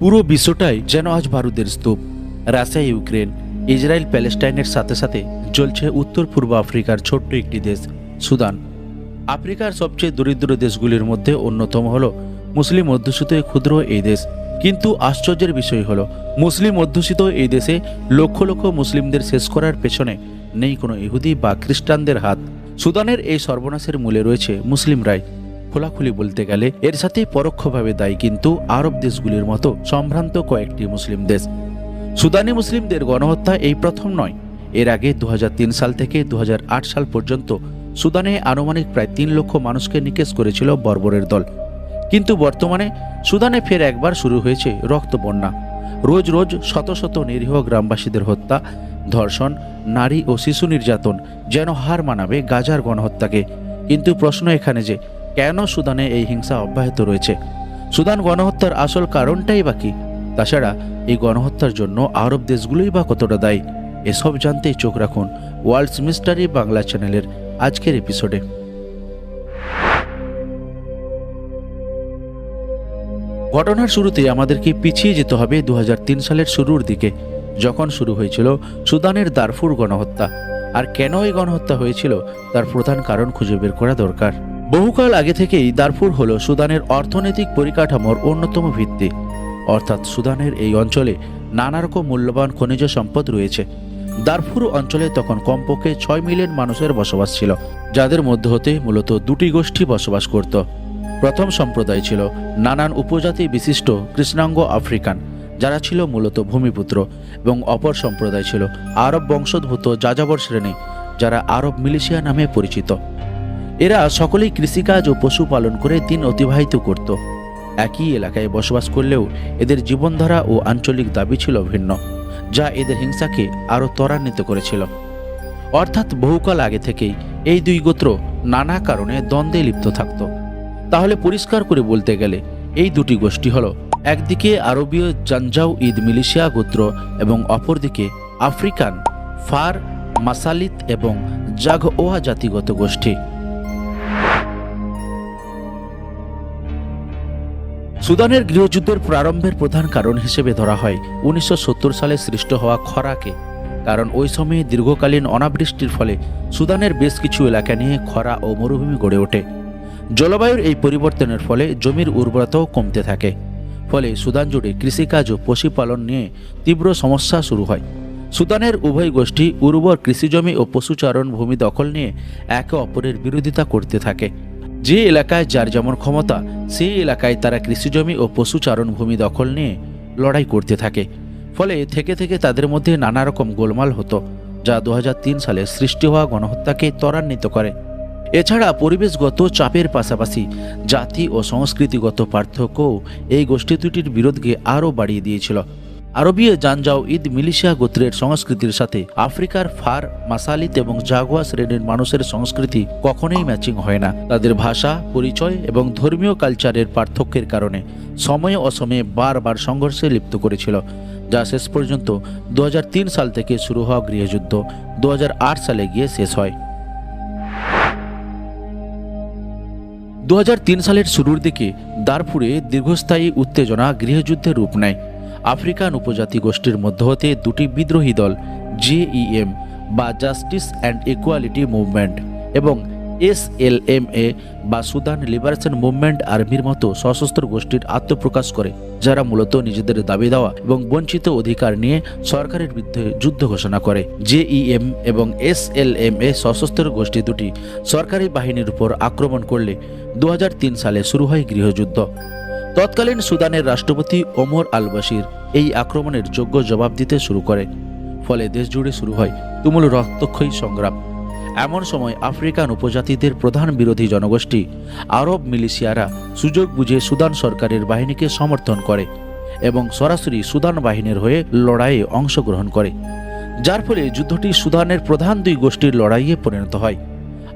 পুরো বিশ্বটাই যেন আজ বারুদের স্তূপ। রাশিয়া, ইউক্রেন, ইসরায়েল, প্যালেস্টাইনের সাথে সাথে চলছে উত্তর পূর্ব আফ্রিকার ছোট্ট একটি দেশ, সুদান। আফ্রিকার সবচেয়ে দরিদ্র দেশগুলির মধ্যে অন্যতম হল মুসলিম অধ্যুষিত ক্ষুদ্র এই দেশ। কিন্তু আশ্চর্যের বিষয় হলো, মুসলিম অধ্যুষিত এই দেশে লক্ষ লক্ষ মুসলিমদের শেষ করার পেছনে নেই কোনো ইহুদি বা খ্রিস্টানদের হাত। সুদানের এই সর্বনাশের মূলে রয়েছে মুসলিমরাই খোলাখুলি বলতে গেলে এর সাথে পরোক্ষভাবে দায়ী কিন্তু আরব দেশগুলির মতো সম্ভ্রান্ত কয়েকটি মুসলিম দেশ। সুদানি মুসলিমদের গণহত্যা এই প্রথম নয়। এর আগে দু সাল থেকে দু সাল পর্যন্ত সুদানে আনুমানিক প্রায় তিন লক্ষ মানুষকে নিকেশ করেছিল বর্বরের দল। কিন্তু বর্তমানে সুদানে ফের একবার শুরু হয়েছে রক্ত বন্যা। রোজ রোজ শত শত নিরীহ গ্রামবাসীদের হত্যা, ধর্ষণ, নারী ও শিশু নির্যাতন যেন হার মানাবে গাজার গণহত্যাকে। কিন্তু প্রশ্ন এখানে যে কেন সুদানে এই হিংসা অব্যাহত রয়েছে? সুদান গণহত্যার আসল কারণটাই বাকি তাছাড়া এই গণহত্যার জন্য আরব দেশগুলোই বা কতটা দায়ী? এসব জানতেই চোখ রাখুন ওয়ার্ল্ডস মিস্টারি বাংলা চ্যানেলের আজকের এপিসোডে। ঘটনার শুরুতে আমাদেরকে পিছিয়ে যেতে হবে দু হাজার তিন সালের শুরুর দিকে, যখন শুরু হয়েছিল সুদানের দারফুর গণহত্যা। আর কেন এই গণহত্যা হয়েছিল তার প্রধান কারণ খুঁজে বের করা দরকার। বহুকাল আগে থেকেই দারফুর হল সুদানের অর্থনৈতিক পরিকাঠামোর অন্যতম ভিত্তি। অর্থাৎ সুদানের এই অঞ্চলে নানা রকম মূল্যবান খনিজ সম্পদ রয়েছে। দারফুর অঞ্চলে তখন কমপক্ষে ছয় মিলিয়ন মানুষের বসবাস ছিল, যাদের মধ্যে হতে মূলত দুটি গোষ্ঠী বসবাস করত। প্রথম সম্প্রদায় ছিল নানান উপজাতি বিশিষ্ট কৃষ্ণাঙ্গ আফ্রিকান, যারা ছিল মূলত ভূমিপুত্র, এবং অপর সম্প্রদায় ছিল আরব বংশোদ্ভূত যাযাবর শ্রেণি, যারা আরব মিলিশিয়া নামে পরিচিত। এরা সকলেই কৃষিকাজ ও পশুপালন করে দিন অতিবাহিত করত। একই এলাকায় বসবাস করলেও এদের জীবনধারা ও আঞ্চলিক দাবি ছিল ভিন্ন, যা এদের হিংসাকে আরও ত্বরান্বিত করেছিল। অর্থাৎ বহুকাল আগে থেকেই এই দুই গোত্র নানা কারণে দ্বন্দ্বে লিপ্ত থাকত। তাহলে পরিষ্কার করে বলতে গেলে এই দুটি গোষ্ঠী হল একদিকে আরবীয় জানজাও ঈদ মিলিশিয়া গোত্র এবং অপরদিকে আফ্রিকান ফার, মাসালিত এবং জাগওয়া জাতিগত গোষ্ঠী। সুদানের গৃহযুদ্ধের প্রারম্ভের প্রধান কারণ হিসেবে ধরা হয় উনিশশো সত্তর সালে সৃষ্ট হওয়া খরাকে। কারণ ওই সময়ে দীর্ঘকালীন অনাবৃষ্টির ফলে সুদানের বেশ কিছু এলাকা নিয়ে খরা ও মরুভূমি গড়ে ওঠে। জলবায়ুর এই পরিবর্তনের ফলে জমির উর্বরতাও কমতে থাকে। ফলে সুদান জুড়ে কৃষিকাজ ও পশুপালন নিয়ে তীব্র সমস্যা শুরু হয়। সুদানের উভয় গোষ্ঠী উর্বর কৃষিজমি ও পশুচারণ ভূমি দখল নিয়ে একে অপরের বিরোধিতা করতে থাকে। যে এলাকায় যার যেমন ক্ষমতা, সেই এলাকায় তারা কৃষিজমি ও পশুচারণ ভূমি দখল নিয়ে লড়াই করতে থাকে। ফলে থেকে থেকে তাদের মধ্যে নানা রকম গোলমাল হতো, যা দু হাজার তিন সালে সৃষ্টি হওয়া গণহত্যাকে ত্বরান্বিত করে। এছাড়া পরিবেশগত চাপের পাশাপাশি জাতি ও সংস্কৃতিগত পার্থক্যও এই গোষ্ঠী দুটির বিরোধকে আরও বাড়িয়ে দিয়েছিল। আরবীয় জানজাও ঈদ মিলিশিয়া গোত্রের সংস্কৃতির সাথে আফ্রিকার ফার, মাসালিত এবং জাগুয়া শ্রেণির মানুষের সংস্কৃতি কখনোই ম্যাচিং হয় না। তাদের ভাষা, পরিচয় এবং ধর্মীয় কালচারের পার্থক্যের কারণে সময়ে অসময়ে বারবার সংঘর্ষে লিপ্ত করেছিল, যা শেষ পর্যন্ত দু হাজার তিন সাল থেকে শুরু হওয়া গৃহযুদ্ধ দু হাজার আট সালে গিয়ে শেষ হয়। দু হাজার তিন সালের শুরুর দিকে দারফুরে দীর্ঘস্থায়ী উত্তেজনা গৃহযুদ্ধের রূপ নেয়। আফ্রিকান উপজাতি গোষ্ঠীর মধ্য হতে দুটি বিদ্রোহী দল জেইএম বা জাস্টিস অ্যান্ড ইকুয়ালিটি মুভমেন্ট এবং এস এল এম এ বা সুদান লিবারেশন মুভমেন্ট আর্মির মতো সশস্ত্র গোষ্ঠীর আত্মপ্রকাশ করে, যারা মূলত নিজেদের দাবি দেওয়া এবং বঞ্চিত অধিকার নিয়ে সরকারের বিরুদ্ধে যুদ্ধ ঘোষণা করে। জেইএম এবং এস এল এম এ সশস্ত্র গোষ্ঠী দুটি সরকারি বাহিনীর উপর আক্রমণ করলে দু হাজার তিন সালে শুরু হয় গৃহযুদ্ধ। তৎকালীন সুদানের রাষ্ট্রপতি ওমর আল বাশির এই আক্রমণের যোগ্য জবাব দিতে শুরু করে। ফলে দেশ জুড়ে শুরু হয় তুমুল রক্তক্ষয়ী সংগ্রাম। এমন সময় আফ্রিকান উপজাতিদের প্রধান বিরোধী জনগোষ্ঠী, আরব মিলিশিয়ারা সুযোগ বুঝে সুদান সরকারের বাহিনীকে সমর্থন করে এবং সরাসরি সুদান বাহিনীর হয়ে লড়াইয়ে অংশগ্রহণ করে। যার ফলে যুদ্ধটি সুদানের প্রধান দুই গোষ্ঠীর লড়াইয়ে পরিণত হয়।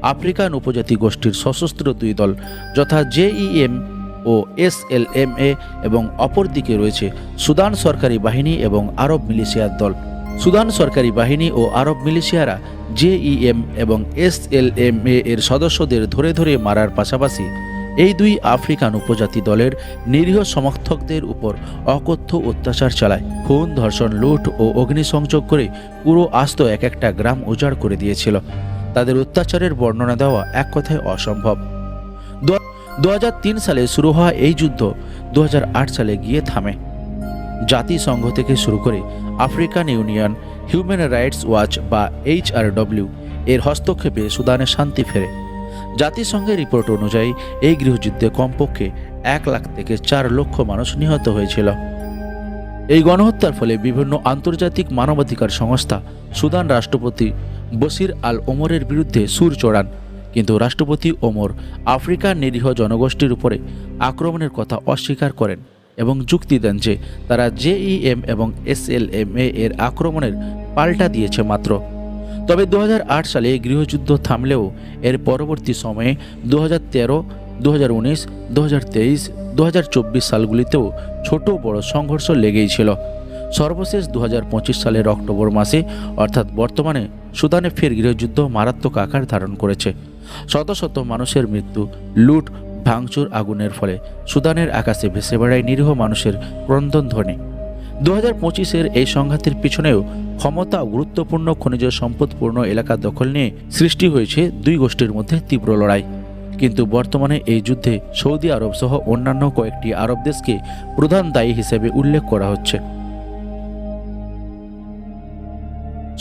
আফ্রিকান উপজাতি গোষ্ঠীর সশস্ত্র দুই দল, যথা জেইএম ও এসএলএমএ এবং অপরদিকে রয়েছে সুদান সরকারি বাহিনী এবং আরব মিলিশিয়ার দল। সুদান সরকারি বাহিনী ও আরব মিলিশিয়ারা জেইএম এবং এসএলএমএ এর সদস্যদের ধরে ধরে মারার পাশাপাশি এই দুই আফ্রিকান উপজাতি দলের নিরীহ সমর্থকদের উপর অকথ্য অত্যাচার চালায়। খুন, ধর্ষণ, লুট ও অগ্নিসংযোগ করে পুরো আস্ত এক একটা গ্রাম উজাড় করে দিয়েছিল। তাদের অত্যাচারের বর্ণনা দেওয়া এক কথায় অসম্ভব। দু হাজার তিন সালে শুরু হওয়া এই যুদ্ধ দু হাজার আট সালে গিয়ে থামে। জাতিসংঘ থেকে শুরু করে African union, human rights watch বা এইচআরডব্লিউ এর হস্তক্ষেপে সুদানে শান্তি ফেরে। জাতিসংঘের রিপোর্ট অনুযায়ী, এই গৃহযুদ্ধে কমপক্ষে এক লাখ থেকে চার লক্ষ মানুষ নিহত হয়েছিল। এই গণহত্যার ফলে বিভিন্ন আন্তর্জাতিক মানবাধিকার সংস্থা, সুদান রাষ্ট্রপতি বসির আল ওমরের বিরুদ্ধে সুর চড়ান। কিন্তু রাষ্ট্রপতি ওমর আফ্রিকার নিরীহ জনগোষ্ঠীর উপরে আক্রমণের কথা অস্বীকার করেন এবং যুক্তি দেন যে তারা জেইএম এবং এসএলএমএ এর আক্রমণের পাল্টা দিয়েছে মাত্র। তবে দু হাজার আট সালে গৃহযুদ্ধ থামলেও এর পরবর্তী সময়ে দু হাজার তেরো দু হাজার উনিশ দু হাজার তেইশ দু হাজার চব্বিশ সালগুলিতেও ছোট বড় সংঘর্ষ লেগেই ছিল। সর্বশেষ দু হাজার পঁচিশ সালের অক্টোবর মাসে অর্থাৎ বর্তমানে সুদানে ফের গৃহযুদ্ধ মারাত্মক আকার ধারণ করেছে। শত শত মানুষের মৃত্যু, লুট, ভাঙচুর আগুনের ফলে সুদানের আকাশে ভেসে বেড়ায় নিরীহ মানুষের ক্রন্দন ধ্বনি। দু হাজার পঁচিশের এই সংঘাতের পিছনেও ক্ষমতা গুরুত্বপূর্ণ খনিজ সম্পদপূর্ণ এলাকা দখল নিয়ে সৃষ্টি হয়েছে দুই গোষ্ঠীর মধ্যে তীব্র লড়াই। কিন্তু বর্তমানে এই যুদ্ধে সৌদি আরব সহ অন্যান্য কয়েকটি আরব দেশকে প্রধান দায়ী হিসেবে উল্লেখ করা হচ্ছে।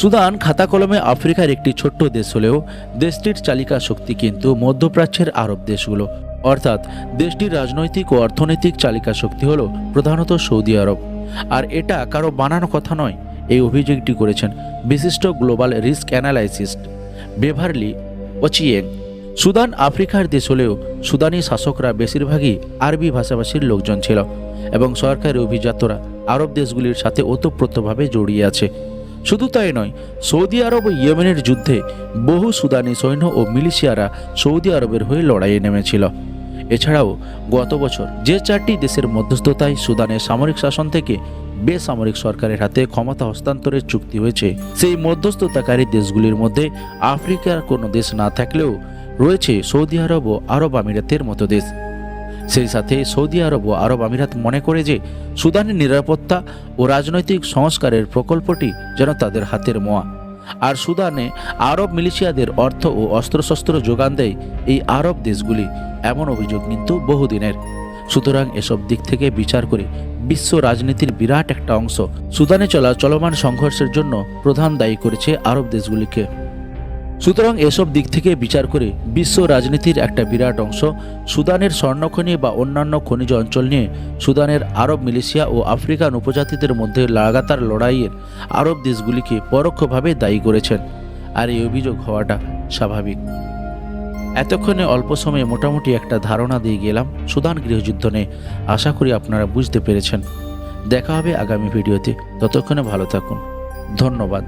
সুদান খাতা কলমে আফ্রিকার একটি ছোট্ট দেশ হলেও দেশটির চালিকা শক্তি কিন্তু মধ্যপ্রাচ্যের আরব দেশগুলো। অর্থাৎ দেশটির রাজনৈতিক ও অর্থনৈতিক চালিকা শক্তি হল প্রধানত সৌদি আরব। আর এটা কারও বানানো কথা নয়, এই অভিযোগটি করেছেন বিশিষ্ট global risk analyst Beverly Ochieng. Sudan আফ্রিকার দেশ হলেও সুদানি শাসকরা বেশিরভাগই আরবি ভাষাভাষীর লোকজন ছিল এবং সরকারি অভিজাতরা আরব দেশগুলির সাথে ওতপ্রোতভাবে জড়িয়ে আছে। শুধু তাই নয়, সৌদি আরব ও ইয়েমেনের যুদ্ধে বহু সুদানি সৈন্য ও মিলিশিয়ারা সৌদি আরবের হয়ে লড়াইয়ে নেমেছিল। এছাড়াও গত বছর যে চারটি দেশের মধ্যস্থতায় সুদানের সামরিক শাসন থেকে বেসামরিক সরকারের হাতে ক্ষমতা হস্তান্তরের চুক্তি হয়েছে। সেই মধ্যস্থতাকারী দেশগুলির মধ্যে আফ্রিকার কোনো দেশ না থাকলেও রয়েছে সৌদি আরব ও আরব আমিরাতের মতো দেশ। সেই সাথে সৌদি আরব ও আরব আমিরাত মনে করে যে সুদানের নিরাপত্তা ও রাজনৈতিক সংস্কারের প্রকল্পটি যেন তাদের হাতের মোয়া। আর সুদানে আরব মিলিশিয়াদের অর্থ ও অস্ত্রশস্ত্র যোগান দেয় এই আরব দেশগুলি, এমন অভিযোগ কিন্তু বহুদিনের। সুতরাং এসব দিক থেকে বিচার করে বিশ্ব রাজনীতির বিরাট একটা অংশ সুদানে চলা চলমান সংঘর্ষের জন্য প্রধান দায়ী করেছে আরব দেশগুলিকে। সুতরাং এসব দিক থেকে বিচার করে বিশ্ব রাজনীতির একটা বিরাট অংশ সুদানের স্বর্ণখনি বা অন্যান্য খনিজ অঞ্চল নিয়ে সুদানের আরব মিলিশিয়া ও আফ্রিকান উপজাতিদের মধ্যে লাগাতার লড়াইয়ের আরব দেশগুলিকে পরোক্ষভাবে দায়ী করেছেন। আর এই অভিযোগ হওয়াটা স্বাভাবিক। এতক্ষণে অল্প সময়ে মোটামুটি একটা ধারণা দিয়ে গেলাম সুদান গৃহযুদ্ধ নিয়ে। আশা করি আপনারা বুঝতে পেরেছেন। দেখা হবে আগামী ভিডিওতে। ততক্ষণে ভালো থাকুন। ধন্যবাদ।